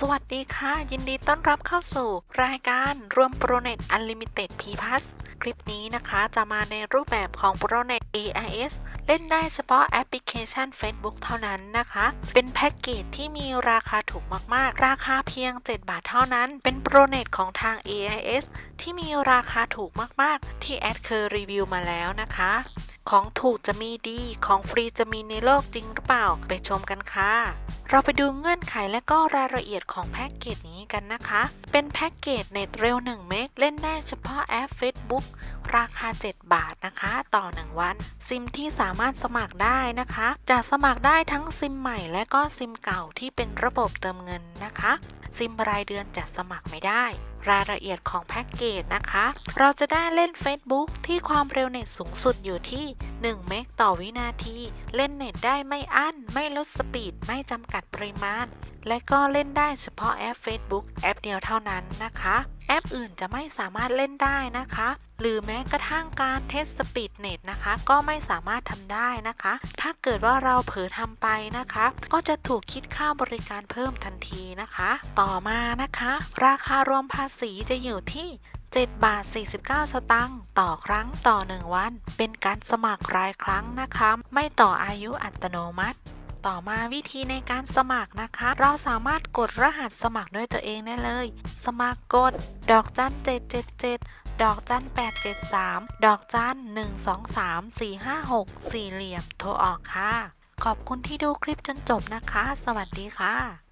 สวัสดีค่ะ ยินดีต้อนรับเข้าสู่รายการรวมโปรเน็ต Unlimited P Plus คลิปนี้นะคะจะมาในรูปแบบของ ProNet AIS เล่นได้เฉพาะแอปพลิเคชัน Facebook เท่านั้นนะคะ เป็นแพ็กเกจที่มีราคาถูกมากๆ ราคาเพียง 7 บาทเท่านั้น เป็น ProNet ของทาง AIS ที่มีราคาถูกมากๆ ที่แอดเคยรีวิวมาแล้วนะคะ ของถูกจะมีดี ของฟรีจะมีในโลกจริงหรือเปล่า ไปชมกันค่ะ เราไปดูเงื่อนไขและก็รายละเอียดของแพ็กเกจนี้กันนะคะ เป็นแพ็กเกจเน็ตเร็ว 1 เมก เล่นได้เฉพาะแอป Facebook ราคา 7 บาทนะคะ ต่อ 1 วัน ซิมที่สามารถสมัครได้นะคะ จะสมัครได้ทั้งซิมใหม่และก็ซิมเก่าที่เป็นระบบเติมเงินนะคะ ซิมรายเดือนจะสมัครไม่ได้ รายละเอียดของแพ็กเกจนะคะ เราจะได้เล่น Facebook ที่ความเร็วเน็ตสูงสุดอยู่ที่ 1 เมกต่อวินาที เล่นเน็ตได้ไม่อั้น ไม่ลดสปีด ไม่จำกัดปริมาณ และก็เล่นได้เฉพาะแอป Facebook แอปเดียวเท่านั้นนะคะ แอปอื่นจะไม่สามารถเล่นได้นะคะ หรือแม้กระทั่งการเทสสปีดเน็ตนะคะ ก็ไม่สามารถทำได้นะคะ ถ้าเกิดว่าเราเผลอทำไปนะคะ ก็จะถูกคิดค่าบริการเพิ่มทันทีนะคะ ต่อมานะคะ ราคารวมภาษีจะอยู่ที่7บาท 49 สตางค์ต่อครั้งต่อ 1 วัน เป็นการสมัครรายครั้งนะคะ ไม่ต่ออายุอัตโนมัติ ต่อมาวิธีในการสมัครนะคะ เราสามารถกดรหัสสมัครด้วยตัวเองได้เลย สมัครกด ดอกจัน777ดอกจัน873 ดอกจัน 123 456 สี่เหลี่ยม โทรออกค่ะ ขอบคุณที่ดูคลิปจนจบนะคะ สวัสดีค่ะ